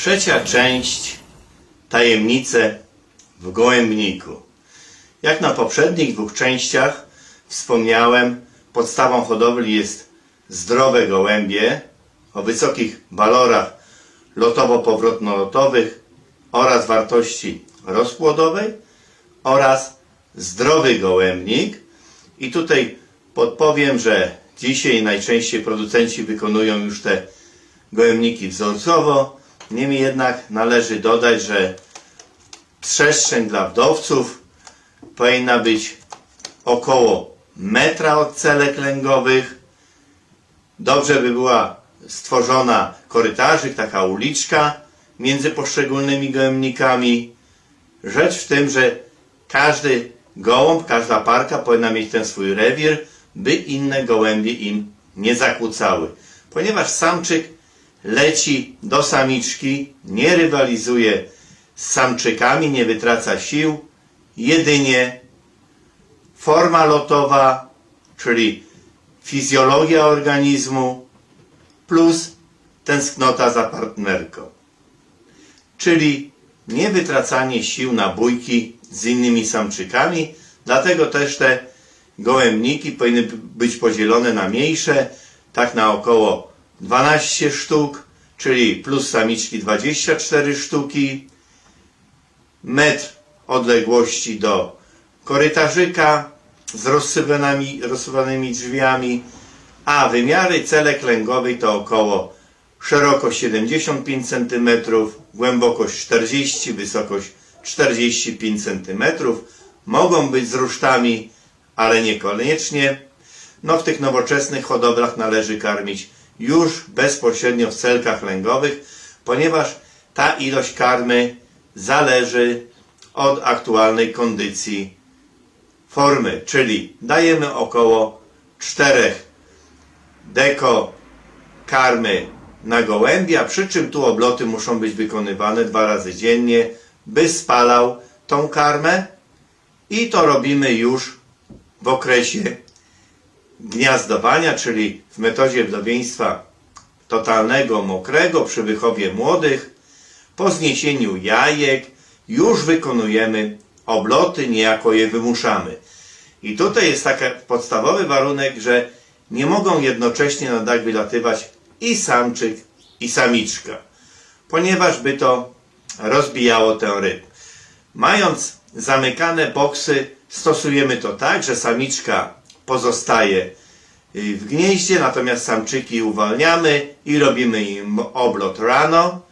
Trzecia część tajemnice w gołębniku. Jak na poprzednich dwóch częściach wspomniałem, podstawą hodowli jest zdrowe gołębie o wysokich walorach lotowo-powrotno-lotowych oraz wartości rozpłodowej oraz zdrowy gołębnik. I tutaj podpowiem, że dzisiaj najczęściej producenci wykonują już te gołębniki wzorcowo. Niemniej jednak należy dodać, że przestrzeń dla wdowców powinna być około metra od celek lęgowych. Dobrze by była stworzona korytarzyk, taka uliczka między poszczególnymi gołębnikami. Rzecz w tym, że każdy gołąb, każda parka powinna mieć ten swój rewir, by inne gołębie im nie zakłócały. Ponieważ samczyk leci do samiczki, nie rywalizuje z samczykami, nie wytraca sił, jedynie forma lotowa, czyli fizjologia organizmu plus tęsknota za partnerką. Czyli nie wytracanie sił na bójki z innymi samczykami, dlatego też te gołębniki powinny być podzielone na mniejsze, tak na około 12 sztuk, czyli plus samiczki 24 sztuki, metr odległości do korytarzyka z rozsypanymi, rozsypanymi drzwiami, a wymiary celek lęgowej to około szerokość 75 cm, głębokość 40, wysokość 45 cm. Mogą być z rusztami, ale niekoniecznie. No w tych nowoczesnych hodowlach należy karmić już bezpośrednio w celkach lęgowych, ponieważ ta ilość karmy zależy od aktualnej kondycji formy, czyli dajemy około 4 deko karmy na gołębia, przy czym tu obloty muszą być wykonywane dwa razy dziennie, by spalał tą karmę. I to robimy już w okresie gniazdowania, czyli w metodzie wdowieństwa totalnego mokrego przy wychowie młodych. Po zniesieniu jajek już wykonujemy obloty, niejako je wymuszamy. I tutaj jest taki podstawowy warunek, że nie mogą jednocześnie na dach wylatywać i samczyk, i samiczka, ponieważ by to rozbijało tę rybę. Mając zamykane boksy, stosujemy to tak, że samiczka pozostaje w gnieździe, natomiast samczyki uwalniamy i robimy im oblot rano,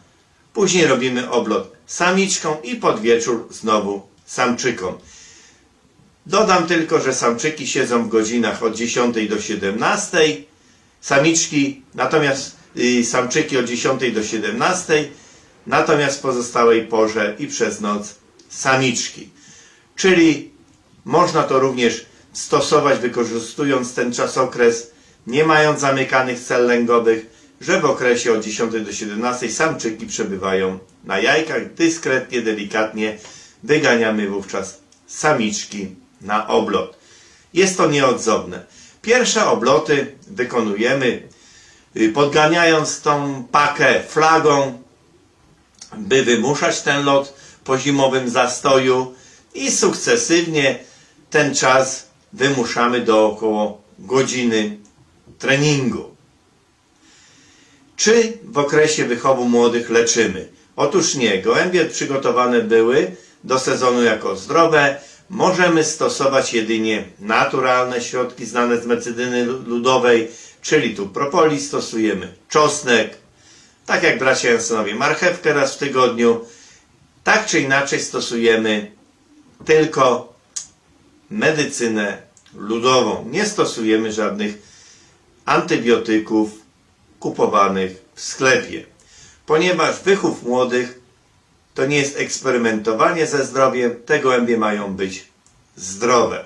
później robimy oblot samiczką i pod wieczór znowu samczykom. Dodam tylko, że samczyki siedzą w godzinach od 10 do 17, samiczki, natomiast y, samczyki od 10 do 17, natomiast w pozostałej porze i przez noc samiczki. Czyli można to również stosować wykorzystując ten czasokres, nie mając zamykanych cel lęgowych, że w okresie od 10 do 17 samczyki przebywają na jajkach, dyskretnie, delikatnie wyganiamy wówczas samiczki na oblot. Jest to nieodzowne. Pierwsze obloty wykonujemy y, podganiając tą pakę flagą, by wymuszać ten lot po zimowym zastoju i sukcesywnie ten czas wymuszamy do około godziny treningu. Czy w okresie wychowu młodych leczymy? Otóż nie. Gołębie przygotowane były do sezonu jako zdrowe. Możemy stosować jedynie naturalne środki znane z mecydyny ludowej, czyli tu propolis stosujemy, czosnek, tak jak bracia Jansonowie, marchewkę raz w tygodniu. Tak czy inaczej stosujemy tylko medycynę ludową. Nie stosujemy żadnych antybiotyków kupowanych w sklepie. Ponieważ wychów młodych to nie jest eksperymentowanie ze zdrowiem, te gołębie mają być zdrowe.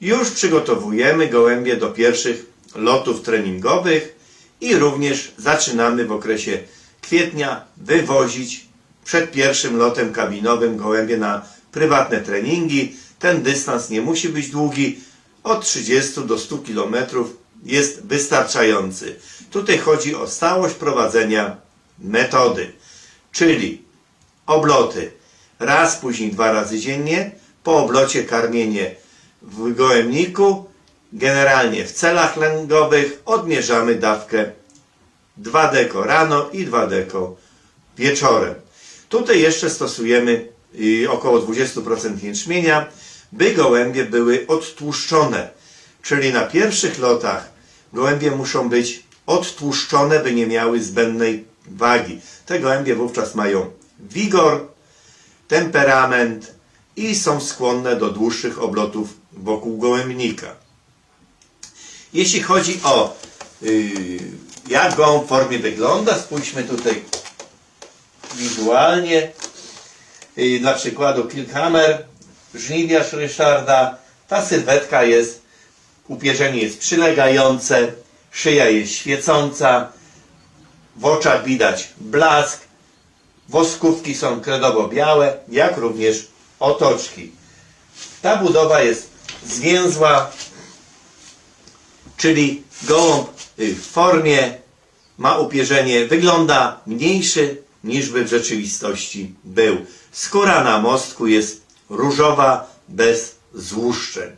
Już przygotowujemy gołębie do pierwszych lotów treningowych i również zaczynamy w okresie kwietnia wywozić przed pierwszym lotem kabinowym gołębie na prywatne treningi. Ten dystans nie musi być długi, od 30 do 100 km jest wystarczający. Tutaj chodzi o stałość prowadzenia metody. czyli obloty raz, później dwa razy dziennie, po oblocie karmienie w gołębniku, generalnie w celach lęgowych odmierzamy dawkę 2 deko rano i 2 deko wieczorem. Tutaj jeszcze stosujemy y, około 20% jęczmienia, by gołębie były odtłuszczone. Czyli na pierwszych lotach gołębie muszą być odtłuszczone, by nie miały zbędnej wagi. Te gołębie wówczas mają wigor, temperament i są skłonne do dłuższych oblotów wokół gołębnika. Jeśli chodzi o yy, jak gołąb w formie wygląda, spójrzmy tutaj wizualnie. Yy, dla przykładu Kilhammer, żniwiarz Ryszarda. Ta sylwetka jest, upierzenie jest przylegające, szyja jest świecąca, w oczach widać blask, woskówki są kredowo-białe, jak również otoczki. Ta budowa jest zwięzła, czyli gołąb y, w formie ma upierzenie, wygląda mniejszy niż by w rzeczywistości był. Skóra na mostku jest różowa, bez złuszczeń.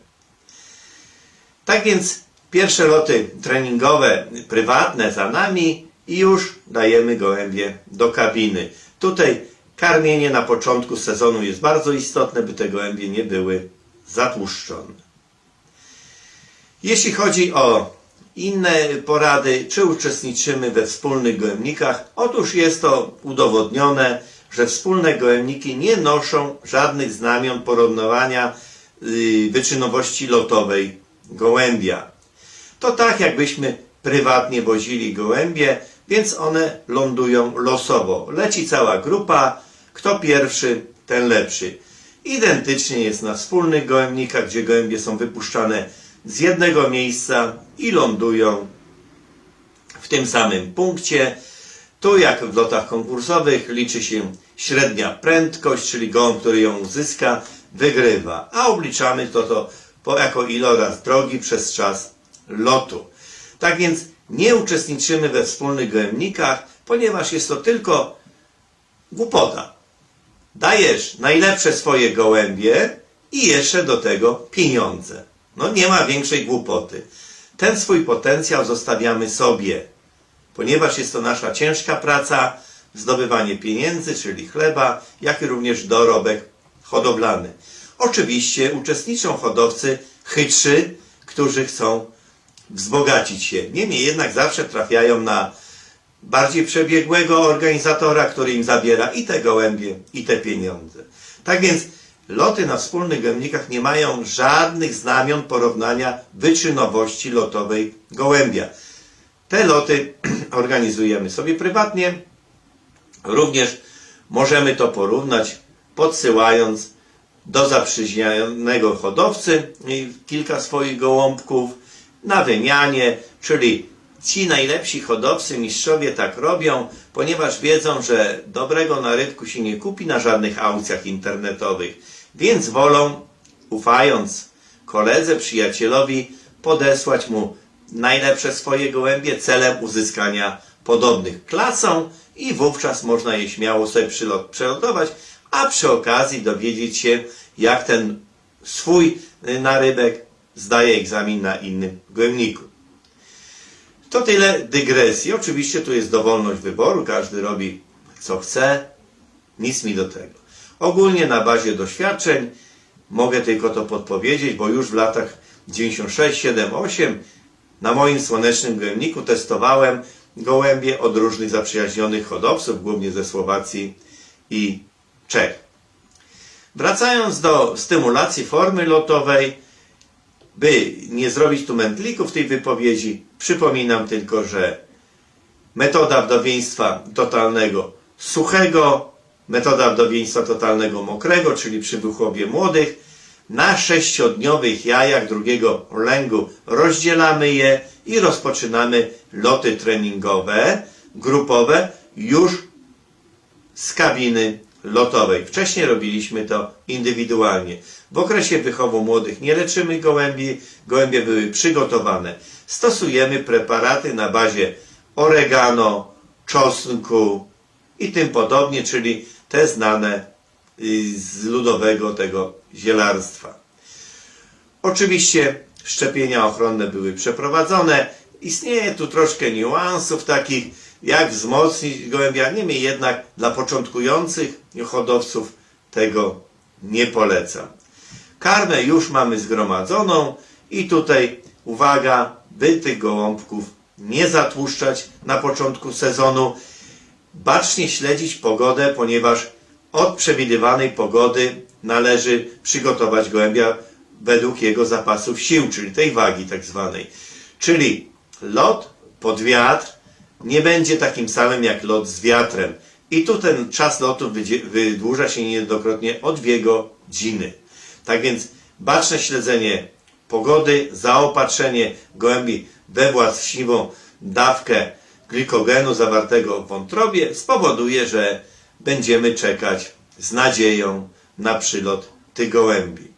Tak więc pierwsze loty treningowe, prywatne za nami i już dajemy gołębie do kabiny. Tutaj karmienie na początku sezonu jest bardzo istotne, by te gołębie nie były zatłuszczone. Jeśli chodzi o inne porady, czy uczestniczymy we wspólnych gołębnikach, otóż jest to udowodnione, że wspólne gołębniki nie noszą żadnych znamion porównywania yy, wyczynowości lotowej gołębia. To tak jakbyśmy prywatnie wozili gołębie, więc one lądują losowo. Leci cała grupa, kto pierwszy, ten lepszy. Identycznie jest na wspólnych gołębnikach, gdzie gołębie są wypuszczane z jednego miejsca i lądują w tym samym punkcie. Tu, jak w lotach konkursowych, liczy się średnia prędkość, czyli gołąb, który ją uzyska, wygrywa. A obliczamy to, to po, jako iloraz drogi przez czas lotu. Tak więc nie uczestniczymy we wspólnych gołębnikach, ponieważ jest to tylko głupota. Dajesz najlepsze swoje gołębie i jeszcze do tego pieniądze. No nie ma większej głupoty. Ten swój potencjał zostawiamy sobie, ponieważ jest to nasza ciężka praca, zdobywanie pieniędzy, czyli chleba, jak i również dorobek hodowlany. Oczywiście uczestniczą hodowcy chytrzy, którzy chcą wzbogacić się. Niemniej jednak zawsze trafiają na bardziej przebiegłego organizatora, który im zabiera i te gołębie, i te pieniądze. Tak więc loty na wspólnych gołębnikach nie mają żadnych znamion porównania wyczynowości lotowej gołębia. Te loty organizujemy sobie prywatnie. Również możemy to porównać podsyłając do zaprzyjaźnionego hodowcy kilka swoich gołąbków na wymianie, czyli ci najlepsi hodowcy, mistrzowie tak robią, ponieważ wiedzą, że dobrego na rynku się nie kupi na żadnych aukcjach internetowych, więc wolą, ufając koledze, przyjacielowi, podesłać mu najlepsze swoje gołębie celem uzyskania podobnych klasą i wówczas można je śmiało sobie przelotować, a przy okazji dowiedzieć się, jak ten swój y, narybek zdaje egzamin na innym gołębniku. To tyle dygresji. Oczywiście tu jest dowolność wyboru, każdy robi co chce, nic mi do tego. Ogólnie na bazie doświadczeń mogę tylko to podpowiedzieć, bo już w latach 96, 7, 8 na moim słonecznym gołębniku testowałem gołębie od różnych zaprzyjaźnionych hodowców, głównie ze Słowacji i Czech. Wracając do stymulacji formy lotowej, by nie zrobić tu mętlików w tej wypowiedzi, przypominam tylko, że metoda wdowieństwa totalnego suchego, metoda wdowieństwa totalnego mokrego, czyli przy wychłopie młodych, na sześciodniowych jajach drugiego lęgu rozdzielamy je i rozpoczynamy loty treningowe, grupowe już z kabiny lotowej. Wcześniej robiliśmy to indywidualnie. W okresie wychowu młodych nie leczymy gołębi, gołębie były przygotowane. Stosujemy preparaty na bazie oregano, czosnku i tym podobnie, czyli te znane z ludowego tego zielarstwa. Oczywiście szczepienia ochronne były przeprowadzone. Istnieje tu troszkę niuansów takich, jak wzmocnić gołębia. Niemniej jednak dla początkujących hodowców tego nie polecam. Karmę już mamy zgromadzoną i tutaj uwaga, by tych gołąbków nie zatłuszczać na początku sezonu. Bacznie śledzić pogodę, ponieważ od przewidywanej pogody należy przygotować gołębia według jego zapasów sił, czyli tej wagi tak zwanej. Czyli lot pod wiatr nie będzie takim samym jak lot z wiatrem. I tu ten czas lotu wydłuża się niejednokrotnie o dwie godziny. Tak więc baczne śledzenie pogody, zaopatrzenie gołębi we właściwą dawkę glikogenu zawartego w wątrobie spowoduje, że będziemy czekać z nadzieją na przylot tych gołębi.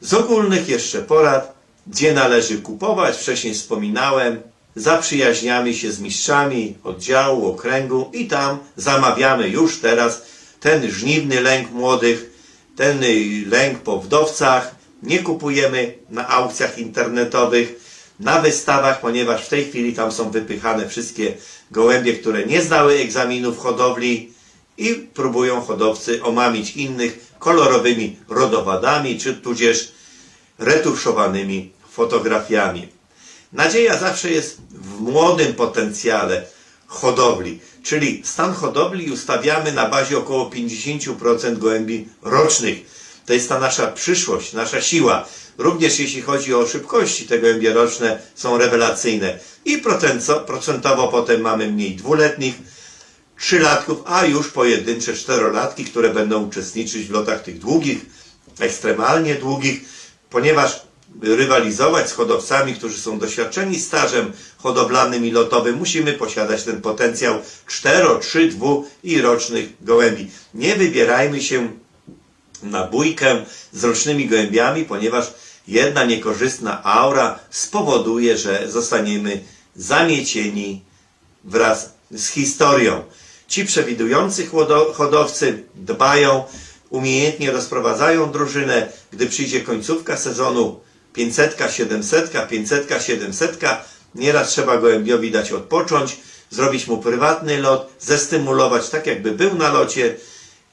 Z ogólnych jeszcze porad, gdzie należy kupować, wcześniej wspominałem, zaprzyjaźniamy się z mistrzami oddziału, okręgu i tam zamawiamy już teraz ten żniwny lęk młodych, ten lęk po wdowcach. Nie kupujemy na aukcjach internetowych, na wystawach, ponieważ w tej chwili tam są wypychane wszystkie gołębie, które nie zdały egzaminów hodowli i próbują hodowcy omamić innych kolorowymi rodowadami, czy tudzież retuszowanymi fotografiami. Nadzieja zawsze jest w młodym potencjale hodowli, czyli stan hodowli ustawiamy na bazie około 50% gołębi rocznych. To jest ta nasza przyszłość, nasza siła. Również jeśli chodzi o szybkości, te gołębie roczne są rewelacyjne. I procentowo potem mamy mniej dwuletnich, trzylatków, a już pojedyncze czterolatki, które będą uczestniczyć w lotach tych długich, ekstremalnie długich, ponieważ rywalizować z hodowcami, którzy są doświadczeni stażem hodowlanym i lotowym, musimy posiadać ten potencjał 4, 3, 2 i rocznych gołębi. Nie wybierajmy się na bójkę z rocznymi gołębiami, ponieważ jedna niekorzystna aura spowoduje, że zostaniemy zamiecieni wraz z historią. Ci przewidujący hodowcy dbają, umiejętnie rozprowadzają drużynę, gdy przyjdzie końcówka sezonu 500, 700, 500, 700, nieraz trzeba gołębiowi dać odpocząć, zrobić mu prywatny lot, zestymulować tak jakby był na locie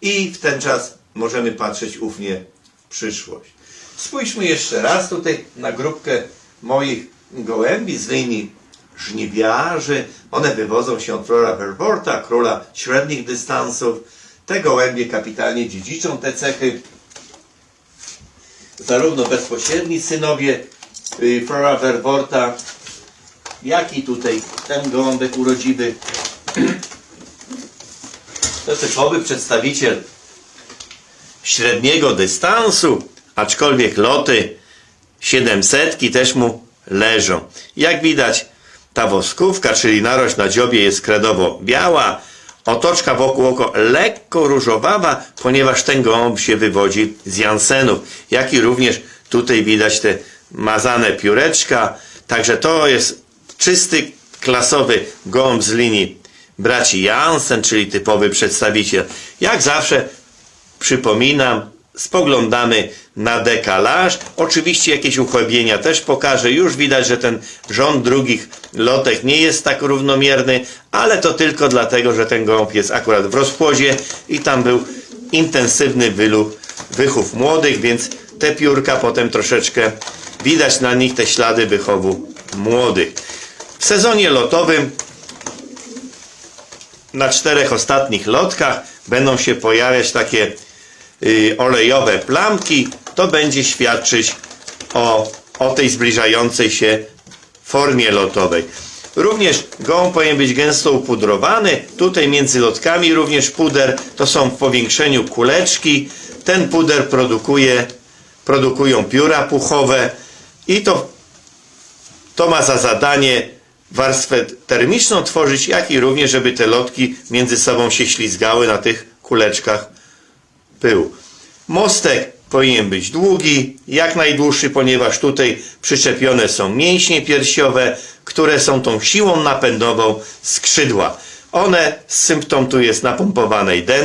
i w ten czas możemy patrzeć ufnie w przyszłość. Spójrzmy jeszcze raz tutaj na grupkę moich gołębi z żniwiarzy. One wywodzą się od Flora Verworta, króla średnich dystansów. Te gołębie kapitalnie dziedziczą te cechy. Zarówno bezpośredni synowie y, Flora Verworta, jak i tutaj ten gołąbek urodziwy. To typowy przedstawiciel średniego dystansu, aczkolwiek loty 700 też mu leżą. Jak widać, ta woskówka, czyli narość na dziobie jest kredowo-biała, otoczka wokół oko lekko różowawa, ponieważ ten gołąb się wywodzi z Jansenów. Jak i również tutaj widać te mazane pióreczka. Także to jest czysty, klasowy gołąb z linii braci Jansen, czyli typowy przedstawiciel. Jak zawsze przypominam, spoglądamy na dekalaż. Oczywiście jakieś uchybienia też pokażę. Już widać, że ten rząd drugich lotek nie jest tak równomierny, ale to tylko dlatego, że ten gołąb jest akurat w rozpłodzie i tam był intensywny wylu, wychów młodych, więc te piórka potem troszeczkę widać na nich te ślady wychowu młodych. W sezonie lotowym na czterech ostatnich lotkach będą się pojawiać takie olejowe plamki. To będzie świadczyć o, o tej zbliżającej się formie lotowej. Również gołąb powinien być gęsto upudrowany. Tutaj między lotkami również puder. To są w powiększeniu kuleczki. Ten puder produkuje, produkują pióra puchowe i to to ma za zadanie warstwę termiczną tworzyć, jak i również, żeby te lotki między sobą się ślizgały na tych kuleczkach pyłu. Mostek powinien być długi, jak najdłuższy, ponieważ tutaj przyczepione są mięśnie piersiowe, które są tą siłą napędową skrzydła. One symptom tu jest napompowanej dętki.